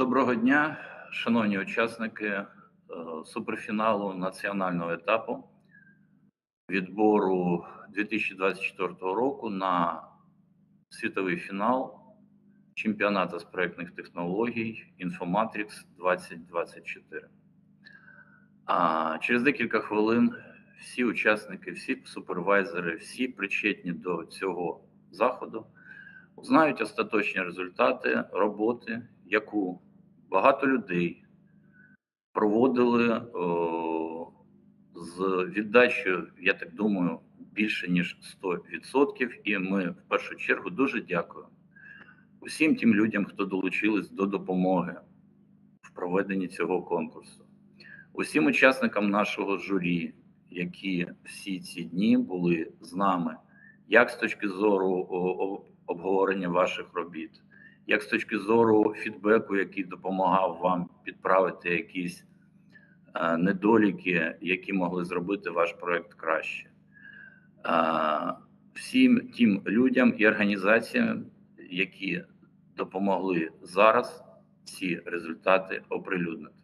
Доброго дня, шановні учасники е, суперфіналу національного етапу відбору 2024 року на світовий фінал чемпіонату з проєктних технологій Infomatrix 2024. А через декілька хвилин всі учасники, всі супервайзери, всі причетні до цього заходу знають остаточні результати роботи, яку багато людей проводили о, з віддачею, я так думаю, більше ніж 100%. І ми в першу чергу дуже дякуємо усім тим людям, хто долучились до допомоги в проведенні цього конкурсу, усім учасникам нашого журі, які всі ці дні були з нами, як з точки зору обговорення ваших робіт, як з точки зору фідбеку, який допомагав вам підправити якісь е, недоліки, які могли зробити ваш проект краще. Е, всім тим людям і організаціям, які допомогли зараз ці результати оприлюднити.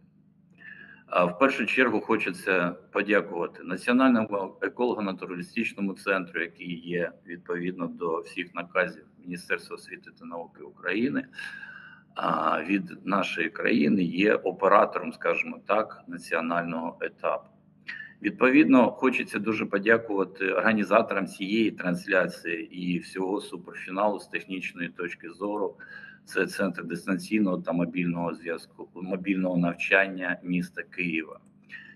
В першу чергу хочеться подякувати Національному еколого-натуралістичному центру, який є відповідно до всіх наказів Міністерства освіти та науки України. Від нашої країни є оператором, скажімо так, національного етапу. Відповідно, хочеться дуже подякувати організаторам цієї трансляції і всього суперфіналу з технічної точки зору. Це центр дистанційного та мобільного зв'язку, мобільного навчання міста Києва.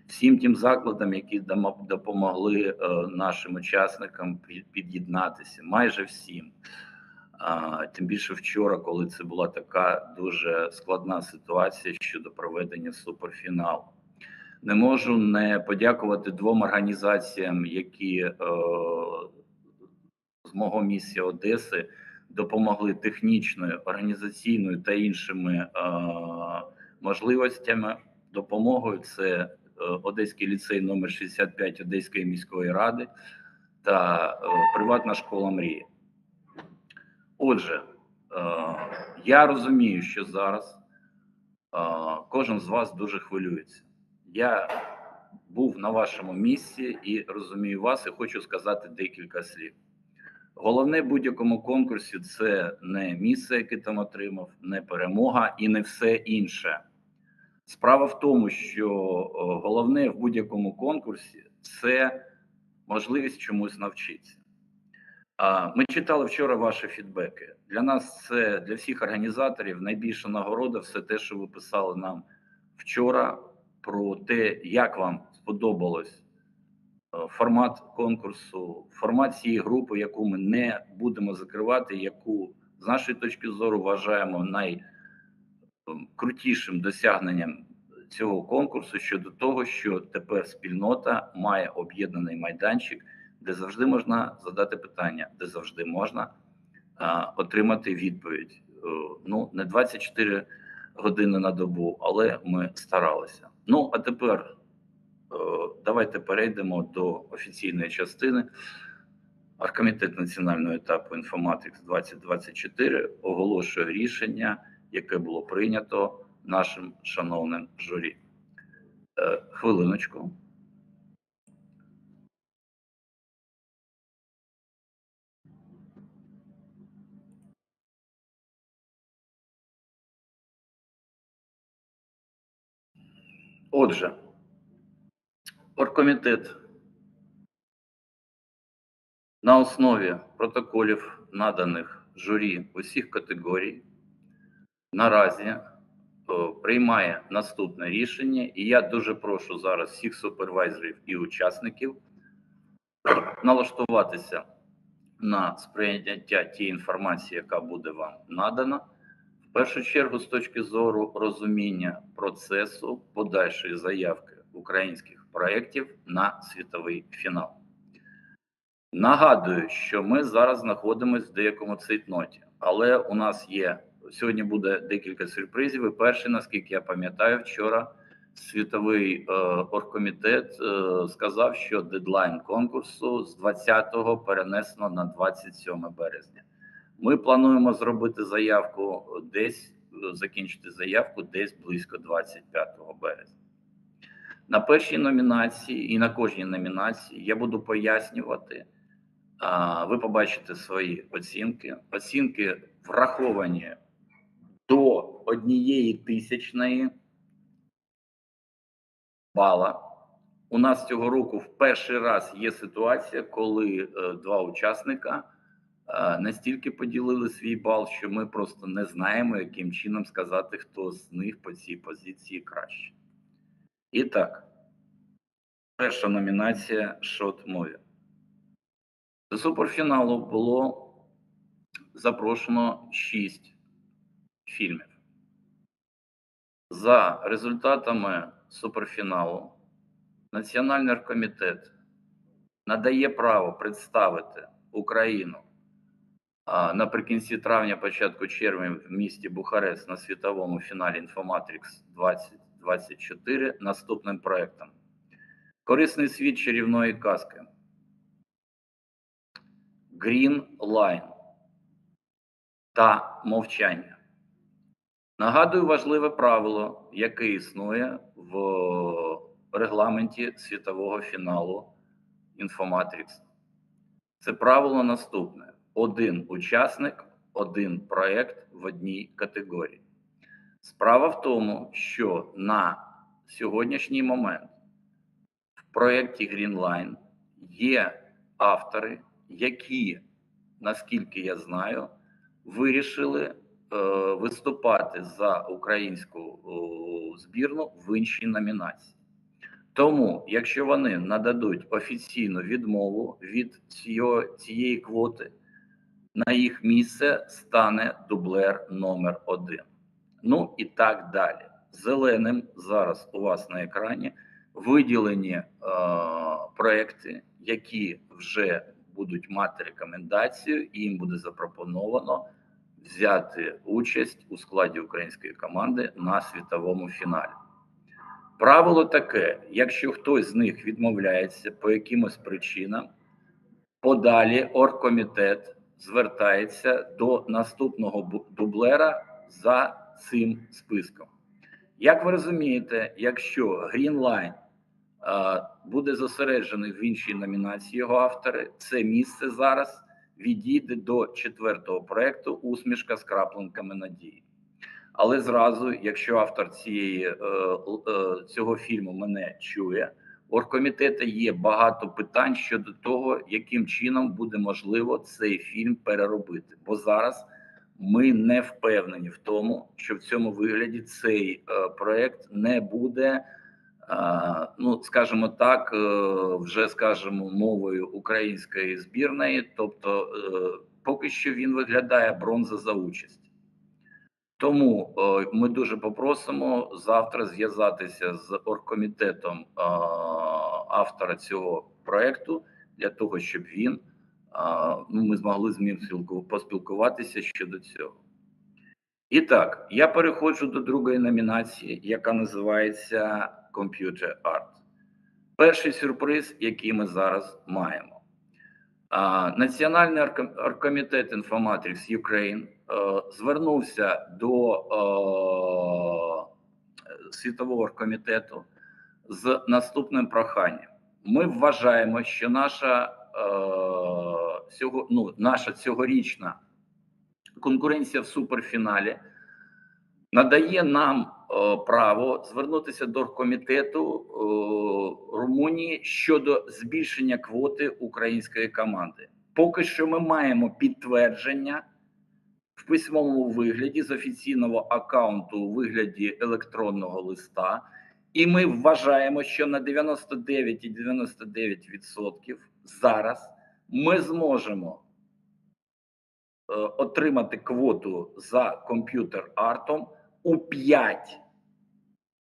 Всім тим закладам, які допомогли е, нашим учасникам під'єднатися, майже всім. Тим більше вчора, коли це була така дуже складна ситуація щодо проведення суперфіналу. Не можу не подякувати двом організаціям, які е, з мого місця Одеси допомогли технічною, організаційною та іншими е, можливостями. Допомогою це е, Одеський ліцей номер 65 Одеської міської ради та приватна школа мрії. Отже, е, я розумію, що зараз е, кожен з вас дуже хвилюється. Я був на вашому місці і розумію вас, і хочу сказати декілька слів. Головне в будь-якому конкурсі це не місце, яке там отримав, не перемога і не все інше. Справа в тому, що головне в будь-якому конкурсі це можливість чомусь навчитися. Ми читали вчора ваші фідбеки. Для нас це для всіх організаторів найбільша нагорода все те, що ви писали нам вчора, про те, як вам сподобалось Е, формат конкурсу, формат цієї групи, яку ми не будемо закривати, яку з нашої точки зору вважаємо найкрутішим досягненням цього конкурсу щодо того, що тепер спільнота має об'єднаний майданчик, де завжди можна задати питання, де завжди можна а, отримати відповідь. Е, ну не 24 години на добу, але ми старалися. Ну а тепер. Е, давайте перейдемо до офіційної частини. Аркомітет національного етапу Інформатикс 2024 оголошує рішення, яке було прийнято нашим шановним журі. Е, хвилиночку. Отже. Оргкомітет на основі протоколів, наданих журі усіх категорій, наразі приймає наступне рішення, і я дуже прошу зараз всіх супервайзерів і учасників налаштуватися на сприйняття тієї інформації, яка буде вам надана. Першу чергу, з точки зору розуміння процесу подальшої заявки українських проєктів на світовий фінал. Нагадую, що ми зараз знаходимося в деякому цейтноті, але у нас є сьогодні буде декілька сюрпризів. І перший, наскільки я пам'ятаю, вчора світовий е, оргкомітет е, сказав, що дедлайн конкурсу з 20-го перенесено на 27 березня. Ми плануємо зробити заявку десь закінчити заявку десь близько 25 березня. На першій номінації і на кожній номінації я буду пояснювати. Ви побачите свої оцінки. Оцінки враховані до однієї тисячної бала. У нас цього року в перший раз є ситуація, коли е, два учасника настільки поділили свій бал, що ми просто не знаємо, яким чином сказати, хто з них по цій позиції краще. І так, перша номінація Short Movie. До суперфіналу було запрошено 6 фільмів. За результатами суперфіналу Національний оргкомітет надає право представити Україну наприкінці травня, початку червня в місті Бухарест на світовому фіналі Інфоматрікс 2024 наступним проектом. Корисний світ чарівної казки. Green Line та мовчання. Нагадую важливе правило, яке існує в регламенті світового фіналу Інфоматрікс. Це правило наступне: один учасник, один проект в одній категорії. Справа в тому, що на сьогоднішній момент в проєкті Greenline є автори, які, наскільки я знаю, вирішили е, виступати за українську о, збірну в іншій номінації. Тому, якщо вони нададуть офіційну відмову від цього, цієї квоти, на їх місце стане дублер номер один. Ну і так далі. Зеленим зараз у вас на екрані виділені е, проекти, які вже будуть мати рекомендацію, і їм буде запропоновано взяти участь у складі української команди на світовому фіналі. Правило таке: якщо хтось з них відмовляється по якимось причинам, подалі оргкомітет звертається до наступного дублера за цим списком. Як ви розумієте, якщо Greenline буде зосереджений в іншій номінації його автори, це місце зараз відійде до четвертого проекту Усмішка з краплинками надії. Але зразу, якщо автор цієї е, е, цього фільму мене чує, оргкомітету є багато питань щодо того, яким чином буде можливо цей фільм переробити. Бо зараз ми не впевнені в тому, що в цьому вигляді цей е, проект не буде, е, ну скажімо так, е, вже скажімо, мовою української збірної. Тобто, е, поки що він виглядає бронза за участь. Тому е, ми дуже попросимо завтра зв'язатися з оргкомітетом е, автора цього проекту для того, щоб він е, ну, ми змогли з ним поспілкуватися щодо цього. І так, я переходжу до другої номінації, яка називається Computer Art. Перший сюрприз, який ми зараз маємо. Національний оргком- оргкомітет Інформатрикс Ukraine звернувся до е, світового оргкомітету з наступним проханням. Ми вважаємо, що наша, е, ну, наша цьогорічна конкуренція в суперфіналі надає нам е, право звернутися до комітету е, Румунії щодо збільшення квоти української команди. Поки що ми маємо підтвердження письмовому вигляді з офіційного аккаунту у вигляді електронного листа, і ми вважаємо, що на 99,99% зараз ми зможемо е, отримати квоту за комп'ютер артом у 5,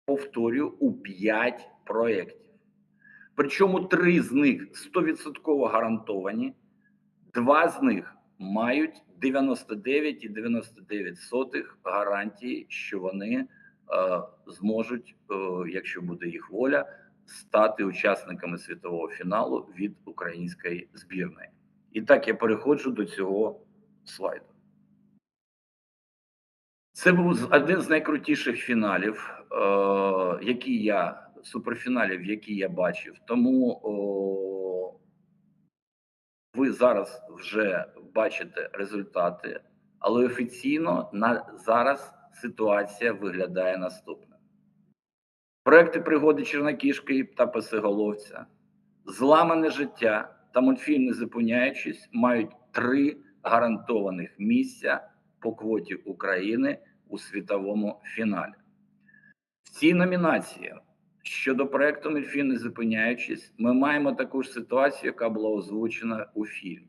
повторюю, у 5 проєктів. Причому три з них 100% гарантовані, два з них мають 99,99% гарантії, що вони е, зможуть, е, якщо буде їх воля, стати учасниками світового фіналу від української збірної. І так я переходжу до цього слайду. Це був один з найкрутіших фіналів, е, які я суперфіналів, які я бачив. Тому ви зараз вже бачите результати, але офіційно на зараз ситуація виглядає наступно. Проекти пригоди Чернакішки та Песиголовця, зламане життя та мультфільм не зупиняючись, мають три гарантованих місця по квоті України у світовому фіналі. В цій номінації щодо проекту Мільфін не зупиняючись, ми маємо таку ж ситуацію, яка була озвучена у фільмі.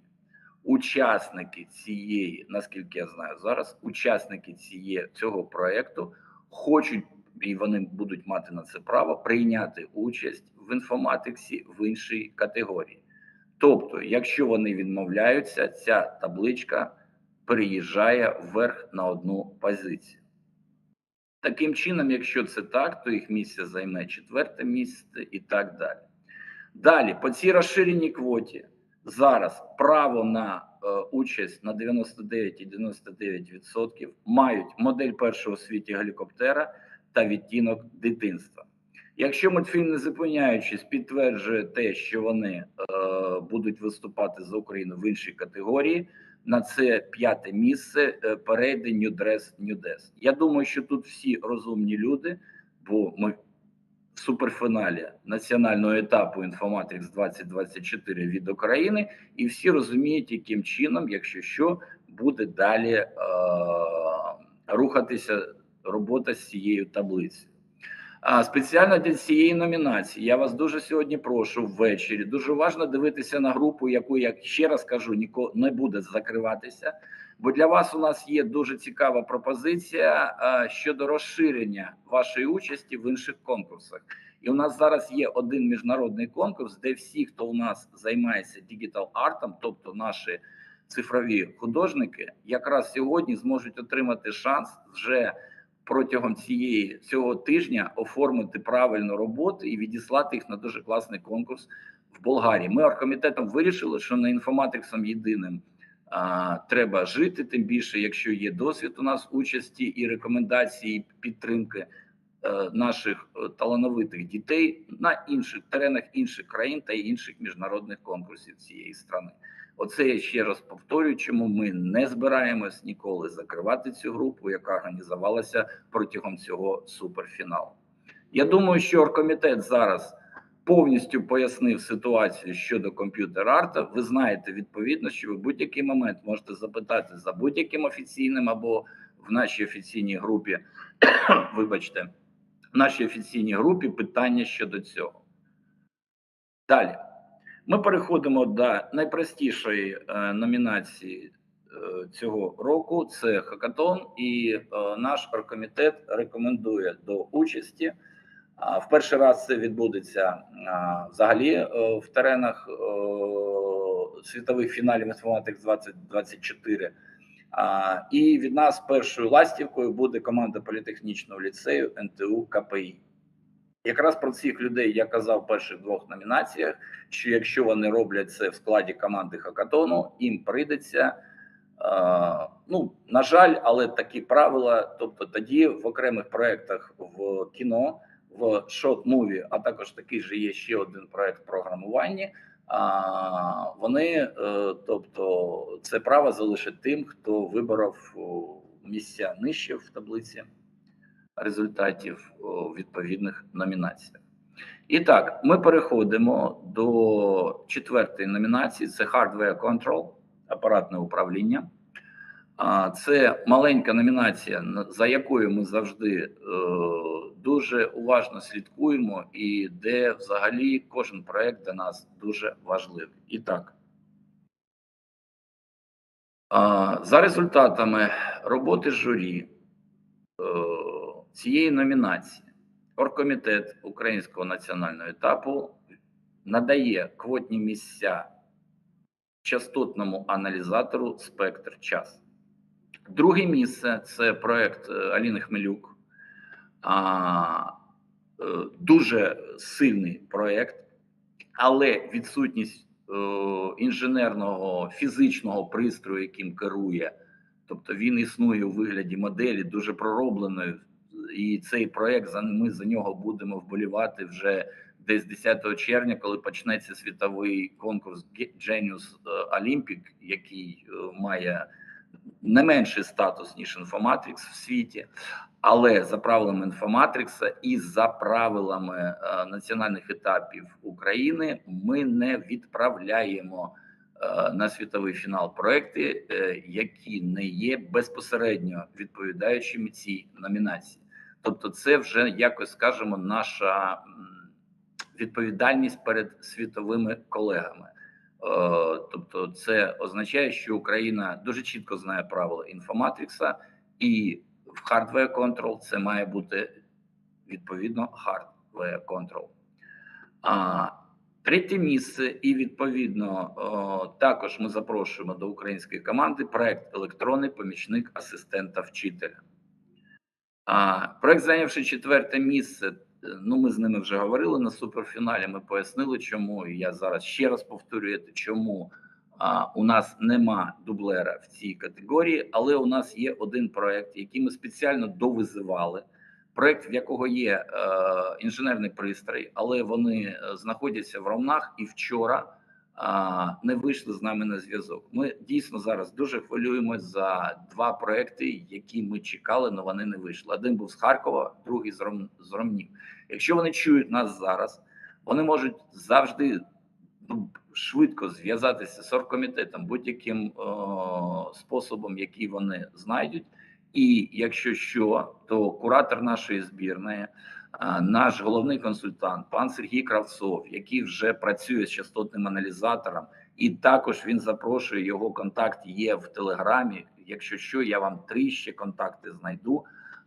Учасники цієї, наскільки я знаю зараз, учасники цієї цього проекту хочуть і вони будуть мати на це право прийняти участь в інформатиксі в іншій категорії. Тобто, якщо вони відмовляються, ця табличка переїжджає вверх на одну позицію. Таким чином, якщо це так, то їх місце займе четверте місце і так далі. Далі, по цій розширеній квоті зараз право на е, участь на 99,99% мають модель першого світі гелікоптера та відтінок дитинства. Якщо мультфільм не зупиняючись, підтверджує те, що вони е, будуть виступати за Україну в іншій категорії, на це п'яте місце е, перейде Нюдрес Нюдес. Я думаю, що тут всі розумні люди, бо ми в суперфіналі національного етапу Infomatrix 2024 від України, і всі розуміють, яким чином, якщо що, буде далі е, рухатися робота з цією таблицею. А спеціально для цієї номінації я вас дуже сьогодні прошу ввечері. Дуже уважно дивитися на групу, яку я ще раз кажу, ніколи не буде закриватися. Бо для вас у нас є дуже цікава пропозиція а, щодо розширення вашої участі в інших конкурсах. І у нас зараз є один міжнародний конкурс, де всі, хто у нас займається дігітал артом, тобто наші цифрові художники, якраз сьогодні зможуть отримати шанс вже протягом цієї цього тижня оформити правильну роботу і відіслати їх на дуже класний конкурс в Болгарії. Ми оргкомітетом вирішили, що не інформатиксом єдиним а, треба жити, тим більше, якщо є досвід у нас участі і рекомендації підтримки е, наших е, талановитих дітей на інших теренах інших країн та інших міжнародних конкурсів цієї страни. Оце я ще раз повторюю, чому ми не збираємось ніколи закривати цю групу, яка організувалася протягом цього суперфіналу. Я думаю, що оргкомітет зараз повністю пояснив ситуацію щодо комп'ютер арта. Ви знаєте відповідно, що ви будь-який момент можете запитати за будь-яким офіційним або в нашій офіційній групі, вибачте, в нашій офіційній групі питання щодо цього. Далі. Ми переходимо до найпростішої е, номінації е, цього року. Це хакатон, і е, наш оргкомітет рекомендує до участі. В перший раз це відбудеться взагалі в теренах світових фіналів Mathematics 2024. А, і від нас першою ластівкою буде команда політехнічного ліцею НТУ КПІ. Якраз про цих людей я казав в перших двох номінаціях, що якщо вони роблять це в складі команди Хакатону, їм прийдеться. е, Ну, на жаль, але такі правила. Тобто, тоді в окремих проєктах в кіно, в шот-муві, а також такий же є ще один проєкт програмування. А вони, е, тобто, це право залишить тим, хто виборов місця нижче в таблиці результатів у відповідних номінаціях. І так, ми переходимо до четвертої номінації: це Hardware Control, апаратне управління. Це маленька номінація, за якою ми завжди е, дуже уважно слідкуємо, і де взагалі кожен проект для нас дуже важливий. І так. За результатами роботи журі е, цієї номінації Оргкомітет Українського національного етапу надає квотні місця частотному аналізатору Спектр час. Друге місце це проект е, Аліни Хмелюк. А, е, дуже сильний проект, але відсутність е, інженерного фізичного пристрою, яким керує Тобто він існує у вигляді моделі дуже проробленої, і цей проект ми за нього будемо вболівати вже десь 10 червня, коли почнеться світовий конкурс Genius Olympic, який е, має не менший статус ніж Infomatrix в світі, але за правилами Infomatrix і за правилами е, національних етапів України ми не відправляємо е, на світовий фінал проекти, е, які не є безпосередньо відповідаючими цій номінації. Тобто, це вже якось скажемо наша відповідальність перед світовими колегами. Е, Тобто, це означає, що Україна дуже чітко знає правила інформатрикса, і в hardware control це має бути відповідно hardware control. А третє місце, і відповідно також ми запрошуємо до української команди проект електронний помічник асистента вчителя. А проект, зайнявши четверте місце, е, ну ми з ними вже говорили на суперфіналі. Ми пояснили, чому. І я зараз ще раз повторюю, чому а, у нас нема дублера в цій категорії, але у нас є один проект, який ми спеціально довизивали. Проект, в якого є е, інженерний пристрій, але вони е, знаходяться в Ромнах і вчора не вийшли з нами на зв'язок. Ми дійсно зараз дуже хвилюємось за два проекти, які ми чекали, але вони не вийшли. Один був з Харкова, другий з Ром з Ромнів. Якщо вони чують нас зараз, вони можуть завжди ну, швидко зв'язатися з оргкомітетом будь-яким способом, який вони знайдуть. І якщо що, то куратор нашої збірної, наш головний консультант, пан Сергій Кравцов, який вже працює з частотним аналізатором, і також він запрошує його контакт є в телеграмі. Якщо що, я вам три ще контакти знайду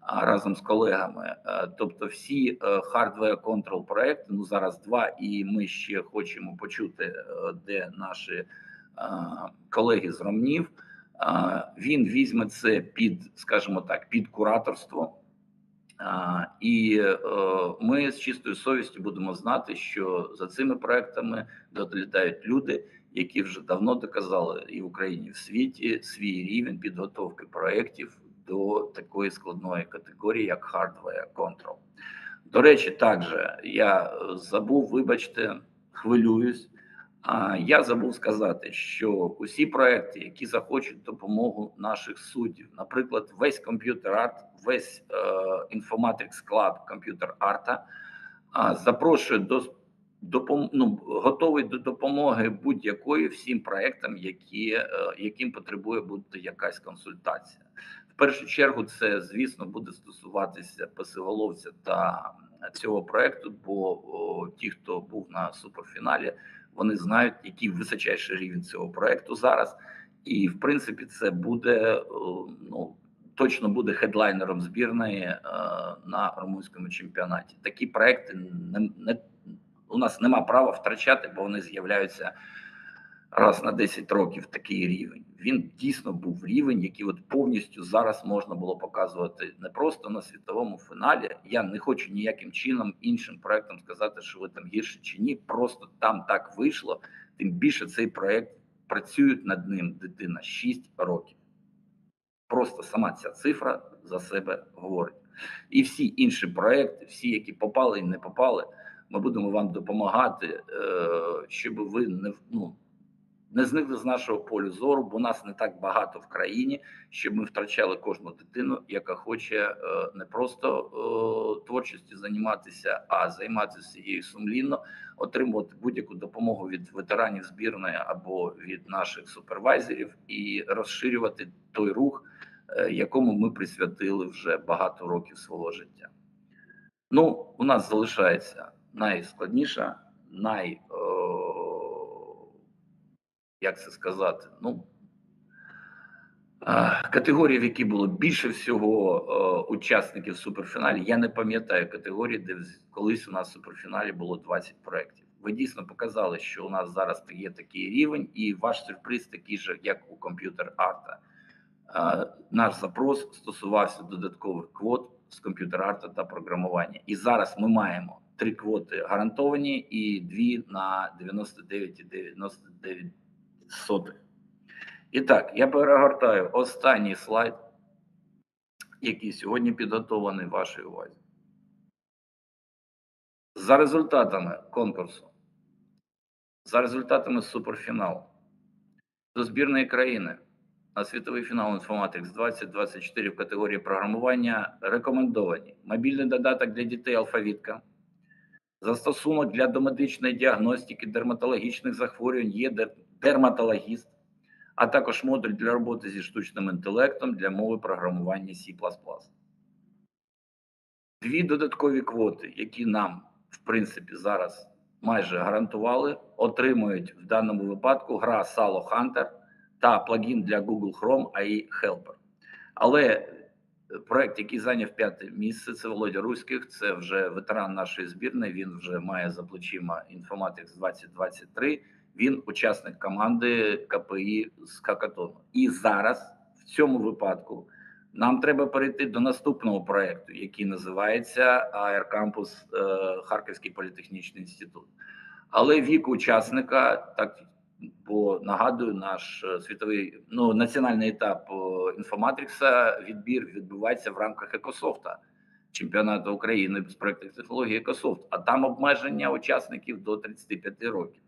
разом з колегами. Е, Тобто, всі hardware control проекти, ну зараз два, і ми ще хочемо почути, е, де наші е, колеги з Ромнів. Він візьме це під, скажімо так, під кураторство. І е, ми з чистою совістю будемо знати, що за цими проектами долітають люди, які вже давно доказали і в Україні, і в світі свій рівень підготовки проєктів до такої складної категорії, як hardware control. До речі, також я е, забув, вибачте, хвилююсь. А я забув сказати, що усі проекти, які захочуть допомогу наших суддів, наприклад, весь комп'ютер арт, весь е, Informatics Club комп'ютер арта, а, запрошує до допом... ну, готовий до допомоги будь-якої всім проектам, які, е, яким потребує бути якась консультація. В першу чергу, це звісно буде стосуватися писиголовця та цього проекту, бо о, ті, хто був на суперфіналі вони знають, який височайший рівень цього проекту зараз, і в принципі, це буде ну точно буде хедлайнером збірної е, на румунському чемпіонаті. Такі проекти не, не у нас нема права втрачати, бо вони з'являються раз на 10 років. Такий рівень. Він дійсно був рівень, який от повністю зараз можна було показувати не просто на світовому фіналі. Я не хочу ніяким чином іншим проектам сказати, що ви там гірше чи ні. Просто там так вийшло. Тим більше цей проект працюють над ним дитина 6 років. Просто сама ця цифра за себе говорить. І всі інші проекти, всі, які попали і не попали, ми будемо вам допомагати, е, щоб ви не ну, не зникли з нашого полю зору, бо нас не так багато в країні, щоб ми втрачали кожну дитину, яка хоче е, не просто творчістю займатися, а займатися її сумлінно, отримувати будь-яку допомогу від ветеранів збірної або від наших супервайзерів і розширювати той рух, е, якому ми присвятили вже багато років свого життя. Ну, у нас залишається найскладніша, най як це сказати, ну категорії, в якій було більше всього учасників суперфіналі. Я не пам'ятаю категорії, де колись у нас в суперфіналі було 20 проєктів. Ви дійсно показали, що у нас зараз є такий рівень, і ваш сюрприз такий же, як у комп'ютер арта. Наш запрос стосувався додаткових квот з комп'ютер арта та програмування. І зараз ми маємо три квоти гарантовані і дві на 99,99 сотих. І так, я перегортаю останній слайд, який сьогодні підготований вашій увазі. За результатами конкурсу, за результатами суперфіналу до збірної країни на світовий фінал Informatics 2024 в категорії програмування рекомендовані мобільний додаток для дітей алфавітка, застосунок для домедичної діагностики дерматологічних захворювань є дерматологіст, а також модуль для роботи зі штучним інтелектом для мови програмування C++. Дві додаткові квоти, які нам, в принципі, зараз майже гарантували, отримують в даному випадку гра Salo Hunter та плагін для Google Chrome AI Helper. Але проект, який зайняв п'яте місце, це Володя Руських, це вже ветеран нашої збірної. Він вже має за плечима Informatics 2023. Він учасник команди КПІ з Хакатону. І зараз в цьому випадку нам треба перейти до наступного проекту, який називається АР Кампус е, Харківський політехнічний інститут. Але вік учасника, так бо нагадую, наш е, світовий ну національний етап е, інформатрикса відбір відбувається в рамках Екософта, чемпіонату України з проектних технологій Екософт. А там обмеження учасників до 35 років.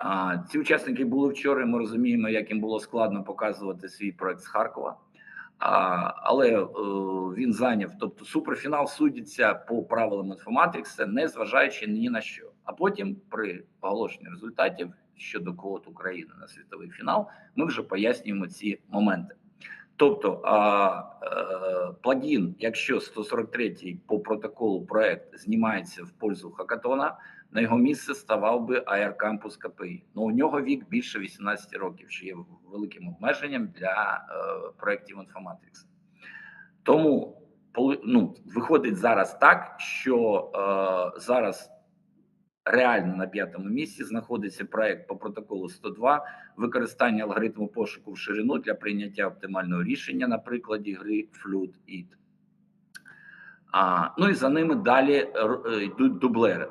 А, ці учасники були вчора. Ми розуміємо, як їм було складно показувати свій проект з Харкова. А, але е, він зайняв. Тобто, суперфінал судиться по правилам інформатикса, не зважаючи ні на що. А потім, при оголошенні результатів щодо квот України на світовий фінал, ми вже пояснюємо ці моменти. Тобто, а, е, плагін, якщо 143-й по протоколу проект знімається в пользу хакатона, на його місце ставав би Campus КПІ. Ну у нього вік більше 18 років, що є великим обмеженням для е, проєктів інформатикс. Тому ну, виходить зараз так, що е, зараз реально на п'ятому місці знаходиться проект по протоколу 102 використання алгоритму пошуку в ширину для прийняття оптимального рішення на прикладі гри Flood It. А, ну і за ними далі е, йдуть дублери.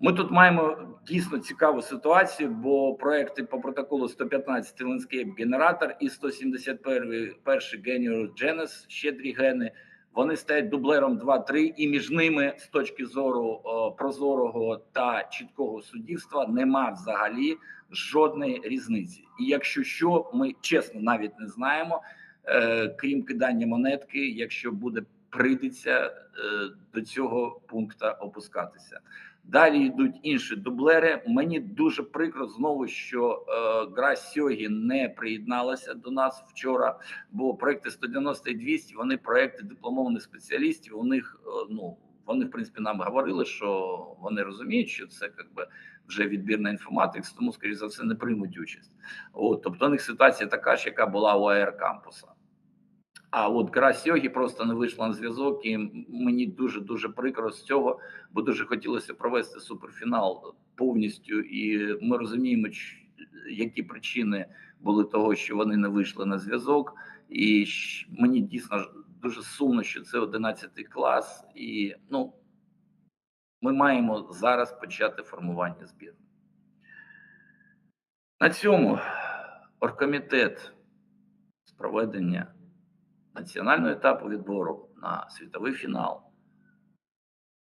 Ми тут маємо дійсно цікаву ситуацію, бо проекти по протоколу 115 Landscape Generator і 171 перший Genius Genes, щедрі гени, вони стають дублером 2-3, і між ними з точки зору о, прозорого та чіткого суддівства нема взагалі жодної різниці. І якщо що, ми чесно навіть не знаємо, е, крім кидання монетки, якщо буде прийдеться е, до цього пункту опускатися. Далі йдуть інші дублери. Мені дуже прикро знову, що е, гра Сьогі не приєдналася до нас вчора. Бо проекти 190 і 200 вони проекти дипломованих спеціалістів. У них е, ну вони в принципі нам говорили, що вони розуміють, що це якби вже відбір на інформатикс, тому скоріш за все не приймуть участь. От тобто у них ситуація така ж, яка була у АР кампуса. А от гра Сьогі просто не вийшла на зв'язок, і мені дуже дуже прикро з цього, бо дуже хотілося провести суперфінал повністю. І ми розуміємо, які причини були того, що вони не вийшли на зв'язок. І мені дійсно дуже сумно, що це 11 клас, і ну ми маємо зараз почати формування збірної. На цьому оргкомітет з проведення національного етапу відбору на світовий фінал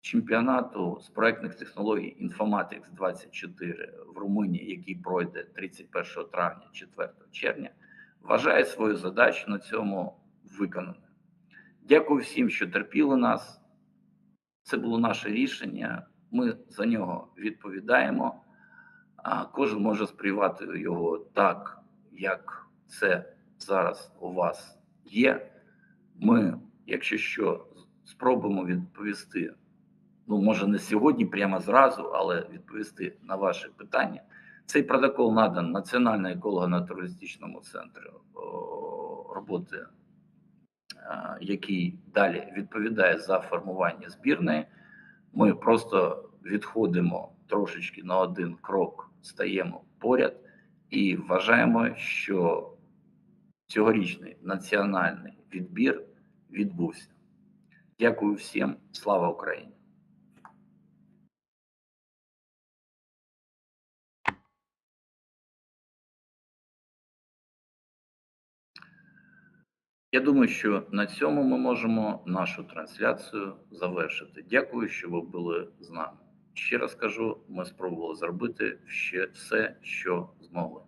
чемпіонату з проектних технологій Informatics 24 в Румунії, який пройде 31 травня, 4 червня, вважає свою задачу на цьому виконаною. Дякую всім, що терпіли нас. Це було наше рішення. Ми за нього відповідаємо. Кожен може сприймати його так, як це зараз у вас є. Ми, якщо що, спробуємо відповісти. Ну, може, не сьогодні, прямо зразу, але відповісти на ваші питання. Цей протокол надан Національному еколого-натуралістичному центру роботи, який далі відповідає за формування збірної. Ми просто відходимо трошечки на один крок, стаємо поряд і вважаємо, що цьогорічний національний відбір відбувся. Дякую всім, слава Україні! Я думаю, що на цьому ми можемо нашу трансляцію завершити. Дякую, що ви були з нами. Ще раз кажу, ми спробували зробити ще все, що змогли.